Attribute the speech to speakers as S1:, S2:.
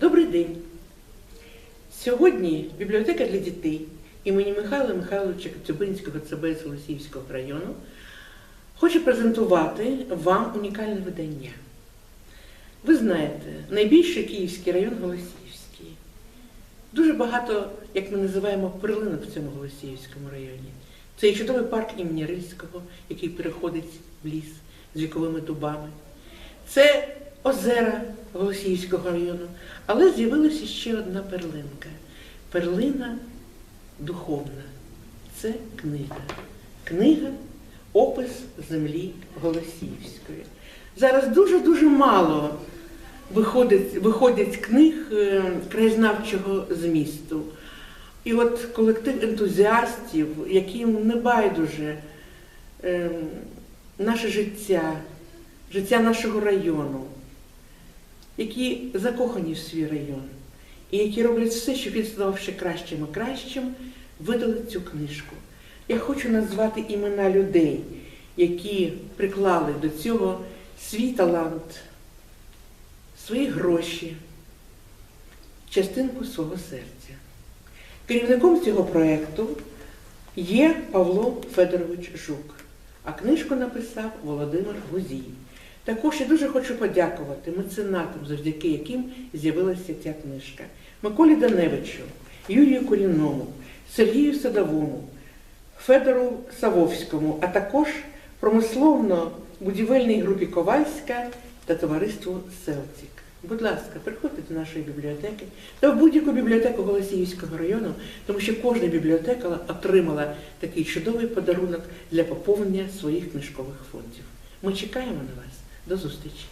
S1: Добрий день. Сьогодні бібліотека для дітей імені Михайла Михайловича Коцюбинського ЦБ з Голосіївського району хоче презентувати вам унікальне видання. Ви знаєте, найбільший київський район Голосіївський. Дуже багато, як ми називаємо, перлинок в цьому Голосіївському районі. Це і чудовий парк імені Рильського, який переходить в ліс з віковими дубами. Це озера Голосіївського району, але з'явилася ще одна перлинка. Перлина духовна. Це книга. Книга Опис землі Голосіївської. Зараз дуже-дуже мало виходить, виходять книг е, краєзнавчого змісту. І от колектив ентузіастів, яким не байдуже е, наше життя, життя нашого району, які закохані в свій район, і які роблять все, щоб він ставав ще кращим і кращим, видали цю книжку. Я хочу назвати імена людей, які приклали до цього свій талант, свої гроші, частинку свого серця. Керівником цього проєкту є Павло Федорович Жук, а книжку написав Володимир Гузій. Також я дуже хочу подякувати меценатам, завдяки яким з'явилася ця книжка. Миколі Даневичу, Юрію Корінному, Сергію Садовому, Федору Савовському, а також промисловно-будівельній групі Ковальська та товариству Селтік. Будь ласка, приходьте до нашої бібліотеки та в будь-яку бібліотеку Голосіївського району, тому що кожна бібліотека отримала такий чудовий подарунок для поповнення своїх книжкових фондів. Ми чекаємо на вас. До зустрічі.